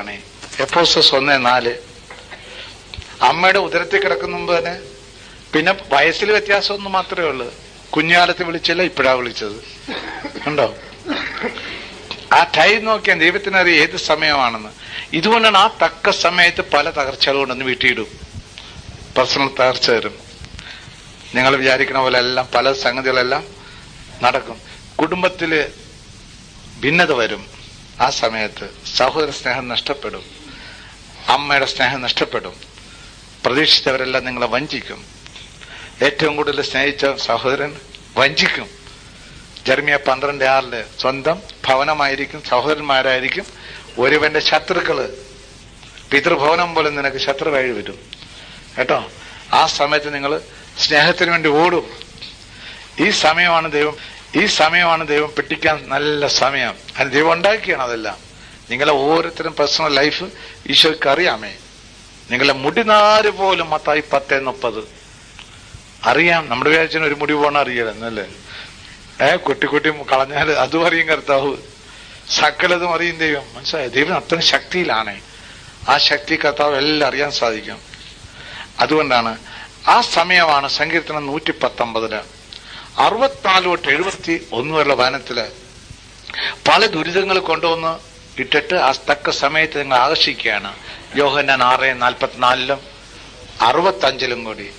ആണ്. എപ്പോസസ് ഒന്ന് നാല്. അമ്മയുടെ ഉദരത്തിൽ കിടക്കുന്ന മുമ്പ് തന്നെ പിന്നെ വയസ്സിൽ വ്യത്യാസമൊന്നും മാത്രമേ ഉള്ളൂ. കുഞ്ഞുകാലത്ത് വിളിച്ചല്ല ഇപ്പോഴാ വിളിച്ചത്. ഉണ്ടോ ആ ടൈം നോക്കിയാൽ ദൈവത്തിനറിയാം ഏത് സമയമാണെന്ന്. ഇതുകൊണ്ടാണ് ആ തക്ക സമയത്ത് പല തകർച്ചകൾ കൊണ്ടൊന്ന് വീട്ടിയിടും. പേഴ്സണൽ തകർച്ച വരും. നിങ്ങൾ വിചാരിക്കുന്ന പോലെ എല്ലാം പല സംഗതികളെല്ലാം നടക്കും. കുടുംബത്തിൽ ഭിന്നത വരും. ആ സമയത്ത് സഹോദര സ്നേഹം നഷ്ടപ്പെടും. അമ്മയുടെ സ്നേഹം നഷ്ടപ്പെടും. പ്രതീക്ഷിച്ചവരെല്ലാം നിങ്ങളെ വഞ്ചിക്കും. ഏറ്റവും കൂടുതൽ സ്നേഹിച്ച സഹോദരൻ വഞ്ചിക്കും. ജർമിയ പന്ത്രണ്ട് ആറിൽ സ്വന്തം ഭവനമായിരിക്കും സഹോദരന്മാരായിരിക്കും. ഒരുവന്റെ ശത്രുക്കൾ പിതൃഭവനം പോലെ നിനക്ക് ശത്രു വഴി വരും. കേട്ടോ? ആ സമയത്ത് നിങ്ങൾ സ്നേഹത്തിന് വേണ്ടി ഓടും. ഈ സമയമാണ് ദൈവം ഈ സമയമാണ് ദൈവം പെട്ടിക്കാൻ നല്ല സമയം. അത് ദൈവം ഉണ്ടാക്കിയാണ് അതെല്ലാം. നിങ്ങളെ ഓരോരുത്തരും പേഴ്സണൽ ലൈഫ് ഈശോയ്ക്ക് അറിയാമേ. നിങ്ങളെ മുടിനാര് പോലും മത്തായി പത്തേ മുപ്പത്. അറിയാം. നമ്മുടെ വിചാരിച്ചാൽ ഒരു മുടി പോണ അറിയലെന്നല്ലേ ഏ കുട്ടി കുട്ടി കളഞ്ഞാൽ അതും അറിയും കർത്താവ്. സക്കലതും അറിയും ദൈവം. മനസ്സിലായ? ദൈവം അത്ര ശക്തിയിലാണ്. ആ ശക്തി കർത്താവ് എല്ലാം അറിയാൻ സാധിക്കും. അതുകൊണ്ടാണ് ആ സമയമാണ് സങ്കീർത്തനം നൂറ്റി പത്തൊമ്പതിൽ അറുപത്തിനാല് തൊട്ട് എഴുപത്തി ഒന്ന് വരെയുള്ള വനത്തിൽ പല ദുരിതങ്ങൾ കൊണ്ടുവന്ന് ഇട്ടിട്ട് ആ തക്ക സമയത്ത് നിങ്ങൾ ആകർഷിക്കുകയാണ്. യോഹന്നാൻ ആറ് നാൽപ്പത്തിനാലിലും അറുപത്തഞ്ചിലും കൂടി.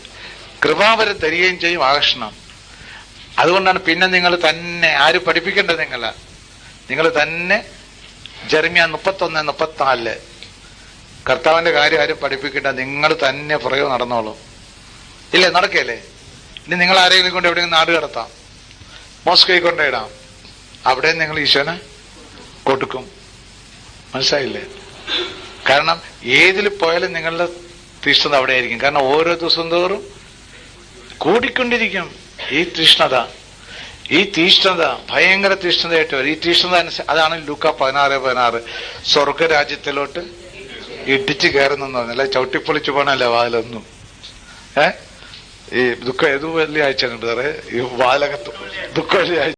കൃപാവരം തരികയും ചെയ്യും ആകർഷണം. അതുകൊണ്ടാണ് പിന്നെ നിങ്ങൾ തന്നെ ആര് പഠിപ്പിക്കേണ്ടത് നിങ്ങൾ നിങ്ങൾ തന്നെ ജെർമിയ മുപ്പത്തൊന്ന് മുപ്പത്തിനാലിൽ കർത്താവിന്റെ കാര്യം ആരും പഠിപ്പിക്കേണ്ട നിങ്ങൾ തന്നെ പുറകെ നടന്നോളൂ. ഇല്ലേ നടക്കല്ലേ? ഇനി നിങ്ങൾ ആരെങ്കിലും കൊണ്ട് എവിടെയെങ്കിലും നാട് കടത്താം മോസ്കോയിൽ കൊണ്ടിടാം അവിടെ നിങ്ങൾ ഈശോനെ കൊടുക്കും. മനസ്സിലായില്ലേ? കാരണം ഏതിൽ പോയാലും നിങ്ങളുടെ തീഷ്ണത അവിടെ ആയിരിക്കും കാരണം ഓരോ ദിവസം തോറും കൂടിക്കൊണ്ടിരിക്കും ഈ തീഷ്ണത. ഈ തീഷ്ണത ഭയങ്കര തീഷ്ണതയായിട്ട് വരും. ഈ തീഷ്ണത അനുസരിച്ച് അതാണ് ലൂക്ക പതിനാറ് പതിനാറ്. സ്വർഗരാജ്യത്തിലോട്ട് ഇടിച്ചു കയറുന്നെന്ന് പറഞ്ഞല്ലേ ചവിട്ടിപ്പൊളിച്ചു പോണല്ലേ വാതിലൊന്നും? ഏ? ഈ ദുഃഖം ഏത് വെള്ളിയാഴ്ച ഉണ്ട് സാറേ ഈ വാലകത്ത് ദുഃഖ വെള്ളിയാഴ്ച